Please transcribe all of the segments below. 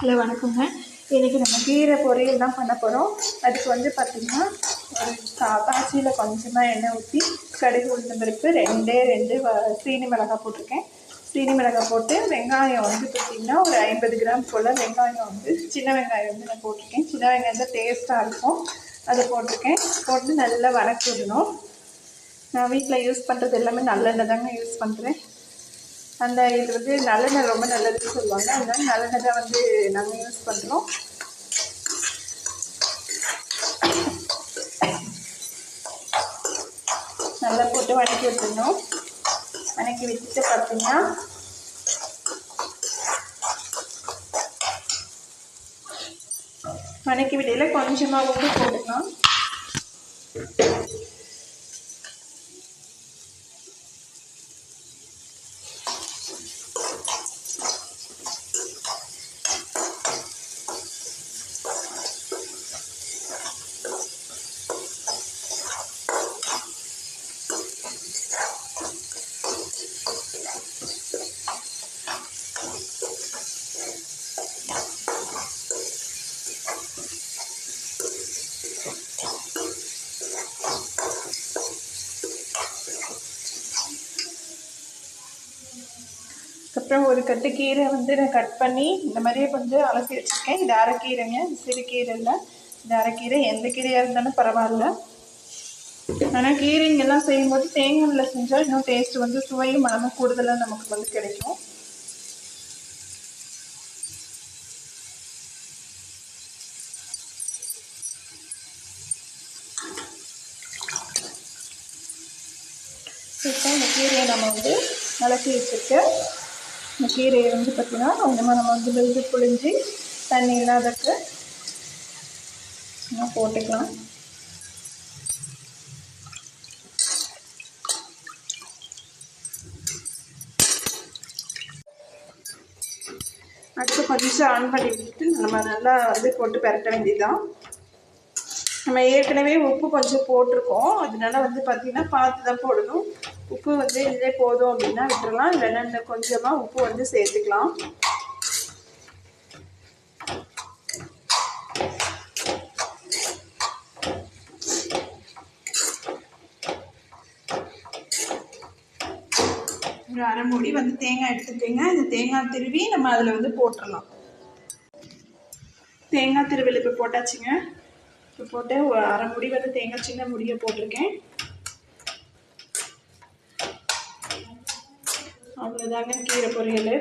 Hello வணக்கங்க இன்றைக்கி நம்ம கீரை பொரியல் தான் பண்ண போகிறோம் அதுக்கு வந்து பார்த்திங்கன்னா காய்ச்சியில் கொஞ்சமாக எண்ணெய் ஊற்றி கடுகு உளுந்தம் பருப்பு ரெண்டே ரெண்டு வ சீனி மிளகாய் போட்டிருக்கேன். சீனி மிளகாய் போட்டு வெங்காயம் வந்து பார்த்திங்கன்னா ஒரு ஐம்பது கிராம் போல் வெங்காயம் வந்து சின்ன வெங்காயம் வந்து நான் போட்டிருக்கேன். சின்ன வெங்காயம் தான் டேஸ்ட்டாக இருக்கும். அதை போட்டிருக்கேன். போட்டு நல்லா வதக்கி விடணும் நான் வீட்டில் யூஸ் பண்ணுறது எல்லாமே நல்லெண்ணெய் தாங்க யூஸ் பண்ணுறேன் அந்த இது வந்து நல்லெண்ணெய் ரொம்ப நல்லதுன்னு சொல்லுவாங்க. அதனால நல்லெண்ணெய் தான் வந்து நாங்கள் யூஸ் பண்ணுறோம் நல்லா போட்டு வதக்கி விட்டுடணும். வதக்கி விட்டுட்டு பார்த்தீங்கன்னா வணக்கி விடையில் கொஞ்சமாக உப்பு போட்டுக்கலாம். அதுக்கப்புறம் ஒரு கட்டு கீரை வந்து நான் கட் பண்ணி இந்த மாதிரியே கொஞ்சம் அலசி வச்சுருக்கேன். இது அரைக்கீரைங்க. சிறுகீரை இல்லை. இது அரைக்கீரை எந்த கீரையாக இருந்தாலும் பரவாயில்ல. ஆனால் கீரைங்கெல்லாம் செய்யும்போது தேங்காயில் செஞ்சால் இன்னும் டேஸ்ட் வந்து சுவையும் மனமும் கூடுதலாக நமக்கு வந்து கிடைக்கும். இப்போ இந்த கீரையை நம்ம வந்து அலசி வச்சுருக்கேன். இந்த கீரையை வந்து பார்த்திங்கன்னா கொஞ்சமாக நம்ம வந்து வெந்து புழிஞ்சு தண்ணி இல்லாதக்கு நம்ம போட்டுக்கலாம். அடுத்து கொஞ்சம் ஆன் பண்ணி விட்டு நம்ம நல்லா வந்து போட்டு பரட்ட வேண்டியதுதான். நம்ம ஏற்கனவே உப்பு கொஞ்சம் போட்டிருக்கோம். அதனால வந்து பார்த்திங்கன்னா பார்த்து தான் போடணும். உப்பு வந்து இதே போதும் அப்படின்னா விட்டுறலாம். இல்லைன்னா இன்னும் கொஞ்சமாக உப்பு வந்து சேர்த்துக்கலாம். ஒரு அரை மூடி வந்து தேங்காய் எடுத்துக்கோங்க இந்த தேங்காய் திருவி நம்ம அதில் வந்து போட்டுடலாம் தேங்காய் திருவியில் இப்போ போட்டாச்சுங்க. இப்போ போட்டு அரை முடி வந்து தேங்காய் சின்ன முடியை போட்டிருக்கேன். அவ்வளோதாங்க கீரை பொரியல்.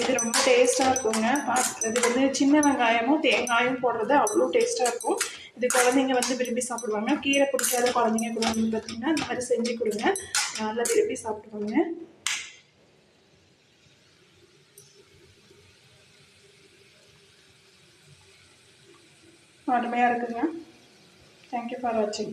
இது ரொம்ப டேஸ்ட்டாக இருக்குங்க. பார்த்து இது வந்து சின்ன வெங்காயமும் தேங்காயும் போடுறது அவ்வளோ டேஸ்ட்டாக இருக்கும். இது குழந்தைங்க வந்து விரும்பி சாப்பிடுவாங்க. கீரை பிடிக்காத குழந்தைங்க கூட வந்து பார்த்தீங்கன்னா இந்த மாதிரி செஞ்சு கொடுங்க. நல்லா விரும்பி சாப்பிடுவாங்க. அருமையாக இருக்குங்க. தேங்க்யூ ஃபார் வாட்சிங்